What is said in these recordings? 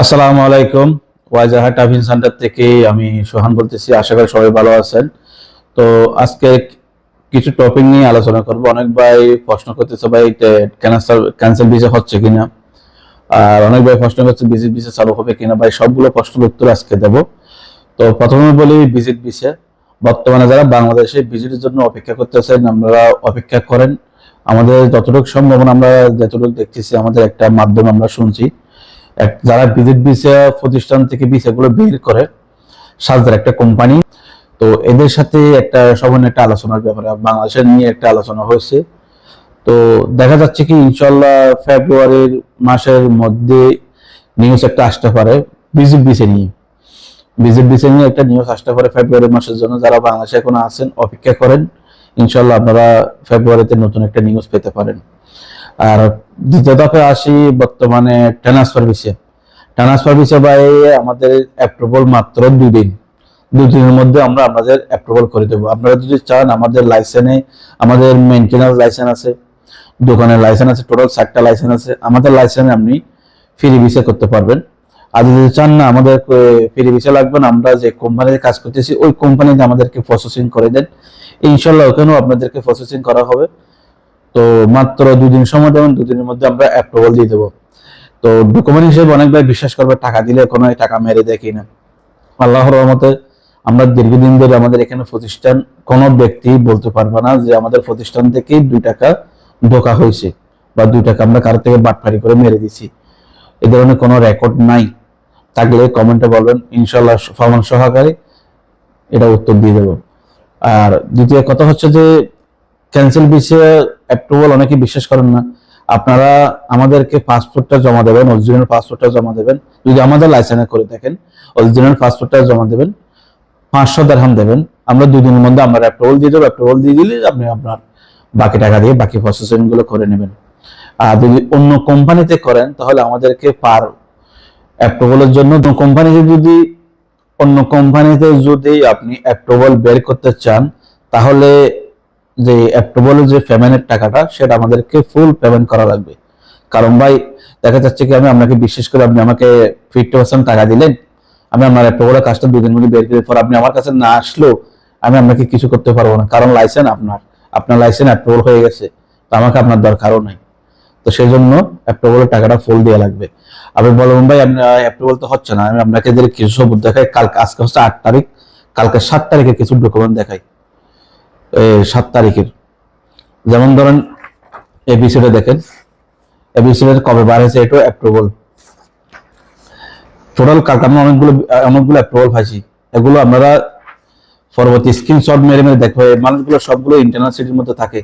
আসসালামু আলাইকুম। ওয়াজাহা টাফিন সেন্টার থেকে আমি সোহান বলতেছি। আশা করি সবাই ভালো আছেন। তো আজকে কিছু টপিক নিয়ে আলোচনা করব। অনেক ভাই প্রশ্ন করতেছে, ভাই ক্যান্সার ক্যান্সার ভিসা হচ্ছে কিনা? আর অনেক ভাই প্রশ্ন করছে ভিজিট ভিসা চালু হবে কিনা? ভাই, সবগুলো প্রশ্নের উত্তর আজকে দেব। তো প্রথমে বলি ভিজিট ভিসা বর্তমানে যারা বাংলাদেশে ভিজিটের জন্য অপেক্ষা করতেছেন আপনারা অপেক্ষা করেন। আমাদের যতটুকু সম্ভব আমরা, যতটুকু দেখতেছি, আমাদের একটা মাধ্যম আমরা শুনছি। যারা বিদ্যুৎ ভিসা প্রতিষ্ঠান থেকে ভিসাগুলো বের করে, সাজদার একটা কোম্পানি। তো এদের সাথে একটা সামান্য একটা আলোচনার ব্যাপারে বাংলাদেশের নিয়ে একটা আলোচনা হয়েছে। তো দেখা যাচ্ছে কি ইনশাল্লাহ ফেব্রুয়ারির মাসের মধ্যে নিউজ একটা আসতে পারে বিজিট ভিসা নিয়ে। বিজেপি ভিসা নিয়ে একটা নিউজ আসতে পারে ফেব্রুয়ারি মাসের জন্য। যারা বাংলাদেশে এখন আছেন, অপেক্ষা করেন ইনশাল্লাহ আপনারা ফেব্রুয়ারিতে নতুন একটা নিউজ পেতে পারেন। আর দ্বিতীয় ধাপে আসি বর্তমানে transfer visa transfer visa by আমাদের অ্যাপ্রুভাল মাত্র দুদিন। দুদিনের মধ্যে আমরা আপনাদের অ্যাপ্রুভাল করে দেবো। আপনারা যদি চান আমাদের লাইসেন্সে আমাদের মেনটেন্যান্স লাইসেন্স আছে, দোকানের লাইসেন্স আছে টোটাল চারটা লাইসেন্স আছে, আমাদের লাইসেন্সে আপনি ফ্রি ভিসা করতে পারবেন। আর যদি চান না আমাদের ফ্রি ভিসা লাগবে না, আমরা যে কোম্পানিতে কাজ করতেছি, ওই কোম্পানিতে আমাদেরকে প্রসেসিং করে দেন। ইনশাল্লাহ ওখানেও আপনাদেরকে প্রসেসিং করা হবে। তো মাত্র দুদিন সময় দেবেন, দুদিনের মধ্যে আমরা অ্যাপ্রুভাল দিয়ে দেবো। তো ডকুমেন্ট হিসেবে অনেক ভাই বিশ্বাস করবে, টাকা দিলে কোনো টাকা মেরে দেখি না আল্লাহর রহমতে আমরা দীর্ঘদিন ধরে আমাদের এখানে প্রতিষ্ঠান, কোনো ব্যক্তি বলতে পারবে না যে আমাদের প্রতিষ্ঠান থেকে দুই টাকা ধোকা হয়েছে বা দুই টাকা আমরা কারও থেকে বাটফারি করে মেরে দিছি এ ধরনের কোনো রেকর্ড নাই। থাকলে কমেন্টে বলবেন ইনশাল্লাহ প্রমাণ সহকারে এটা উত্তর দিয়ে দেবো। আর দ্বিতীয় কথা হচ্ছে যে ক্যান্সেল ভিসা অ্যাপ্রুভাল অনেকে বিশ্বাস করেন না। আপনারা আমাদেরকে পাসপোর্টটা জমা দেবেন অরিজিনাল পাসপোর্টটা জমা দেবেন। যদি আমাদের লাইসেন্সে করে থাকেন অরিজিনাল পাসপোর্টটা জমা দেবেন, পাঁচশো দেড়হাম দেবেন। আমরা দুই দিনের মধ্যে আমরা অ্যাপ্রুভাল দিয়ে দেবো অ্যাপ্রুভাল দিয়ে দিলে আপনি আপনার বাকি টাকা দিয়ে বাকি প্রসেসিংগুলো করে নেবেন। আর যদি অন্য কোম্পানিতে করেন, তাহলে আমাদেরকে পার অ্যাপ্রুভালের জন্য কোম্পানিতে যদি, অন্য কোম্পানিতে যদি আপনি অ্যাপ্রুভাল বের করতে চান, তাহলে যে অ্যাপ্রুভালের যে পেমেন্টের টাকাটা, সেটা আমাদেরকে ফুল পেমেন্ট করা লাগবে। কারণ ভাই, দেখা যাচ্ছে কি আমি আপনাকে বিশ্বাস করে, আপনি আমাকে ফিফটি পার্সেন্ট টাকা দিলেন, আমি আমার অ্যাপ্রুভালের কাজটা দুদিন মধ্যে বের করে পর আপনি আমার কাছে না আসলেও আমি আপনাকে কিছু করতে পারব না। কারণ লাইসেন্স আপনার আপনার লাইসেন্স অ্যাপ্রুভাল হয়ে গেছে, তো আমাকে আপনার দরকারও নাই। তো সেই জন্য অ্যাপ্রুভালের টাকাটা ফুল দেওয়া লাগবে। আপনি বলবেন ভাই আপনার অ্যাপ্রুভাল তো হচ্ছে না, আমি আপনাকে এদের কিছু সবুত দেখাই, কালকে, আজকে হচ্ছে আট তারিখ, কালকে সাত তারিখে কিছু ডকুমেন্ট দেখাই। সাত তারিখের। যেমন ধরেন এপিসোডে দেখেন এপিসোডের কবে বার হয়েছে এটা অ্যাপ্রুভাল টোটাল আমরা অনেকগুলো অনেকগুলো অ্যাপ্রুভাল পাইছি। এগুলো আপনারা পরবর্তী স্ক্রিনশট মেরে মেরে দেখবে মানুষগুলো সবগুলো ইন্টারনাল সিটির মধ্যে থাকে।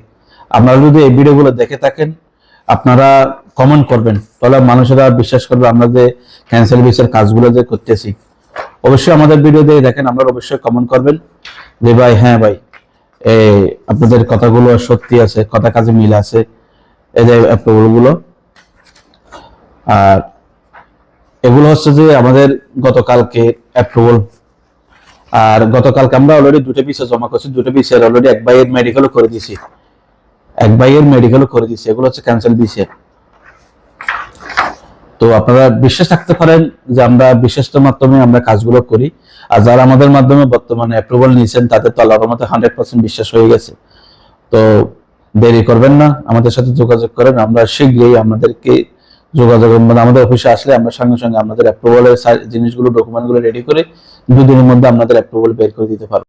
আপনারা যদি এই ভিডিওগুলো দেখে থাকেন, আপনারা কমেন্ট করবেন। তাহলে মানুষেরা বিশ্বাস করবে আমরা যে ক্যান্সেল ভিসার কাজগুলো যে করতেছি। অবশ্যই আমাদের ভিডিও দিয়ে দেখেন, আপনারা অবশ্যই কমেন্ট করবেন যে, ভাই হ্যাঁ ভাই। আপনাদের কথাগুলো সত্যি আছে, কথা কাজে মিল আছে যে অ্যাপ্রুভাল আর এগুলো হচ্ছে যে আমাদের গতকালকে অ্যাপ্রুভাল আর গতকালকে আমরা অলরেডি দুটো পিসে জমা করছি, দুটো পিসের অলরেডি এক ভাইয়ের মেডিকেলও করে দিয়েছি। এক ভাইয়ের মেডিকেলও করে দিয়েছি, এগুলো হচ্ছে ক্যান্সেল পিসে তো আপনারা বিশ্বাস থাকতে পারেন যে আমরা, বিশ্বাসের মাধ্যমে আমরা কাজগুলো করি। আর যারা আমাদের মাধ্যমে বর্তমানে অ্যাপ্রুভাল নিয়েছেন, তাদের তো আল্লাহর মতো হান্ড্রেড পার্সেন্ট বিশ্বাস হয়ে গেছে। তো দেরি করবেন না, আমাদের সাথে যোগাযোগ করেন, আমরা শীঘ্রই আমাদেরকে যোগাযোগ মানে আমাদের অফিসে আসলে আমরা সঙ্গে সঙ্গে আমাদের অ্যাপ্রুভালের জিনিসগুলো ডকুমেন্টগুলো রেডি করে দুদিনের মধ্যে আপনাদের অ্যাপ্রুভাল বের করে দিতে পারব।